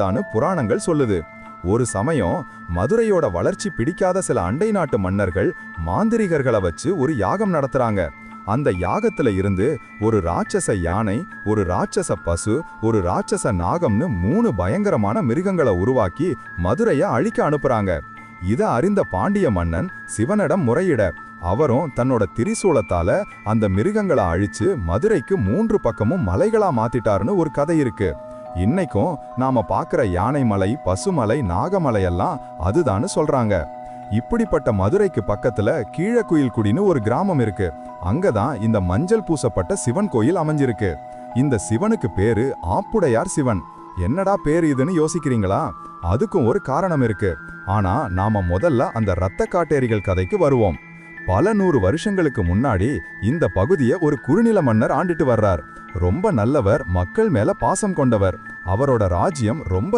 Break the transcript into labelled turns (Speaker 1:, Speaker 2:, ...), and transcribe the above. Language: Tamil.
Speaker 1: தான்னு புராணங்கள் சொல்லுது. ஒரு சமயம் மதுரையோட வளர்ச்சி பிடிக்காத சில அண்டை நாட்டு மன்னர்கள் மாந்திரிகர்களை வச்சு ஒரு யாகம் நடத்துறாங்க. அந்த யாகத்துல இருந்து ஒரு ராட்சச யானை ஒரு ராட்சச பசு ஒரு ராட்சச நாகம்னு மூணு பயங்கரமான மிருகங்களை உருவாக்கி மதுரைய அழிக்க அனுப்புறாங்க. இத அறிந்த பாண்டிய மன்னன் சிவனிடம் முறையிட அவரும் தன்னோட திரிசூலத்தால அந்த மிருகங்களை அழிச்சு மதுரைக்கு மூன்று பக்கமும் மலைகளா மாத்திட்டாருன்னு ஒரு கதை இருக்கு. இன்னைக்கும் நாம பார்க்கிற யானைமலை பசுமலை நாகமலை எல்லாம் அதுதான்னு சொல்றாங்க. இப்படிப்பட்ட மதுரைக்கு பக்கத்துல கீழக்குயில்குடின்னு ஒரு கிராமம் இருக்கு. அங்கதான் இந்த மஞ்சள் பூசப்பட்ட சிவன் கோயில் அமைஞ்சிருக்கு. இந்த சிவனுக்கு பேரு ஆப்புடையார் சிவன். என்னடா பேர் இதுன்னு யோசிக்கிறீங்களா? அதுக்கும் ஒரு காரணம் இருக்கு. ஆனா நாம முதல்ல அந்த இரத்த காட்டேரிகள் கதைக்கு வருவோம். பல நூறு வருஷங்களுக்கு முன்னாடி இந்த பகுதியை ஒரு குறுநில மன்னர் ஆண்டுட்டு வர்றார். ரொம்ப நல்லவர் மக்கள் மேல பாசம் கொண்டவர். அவரோட ராஜ்யம் ரொம்ப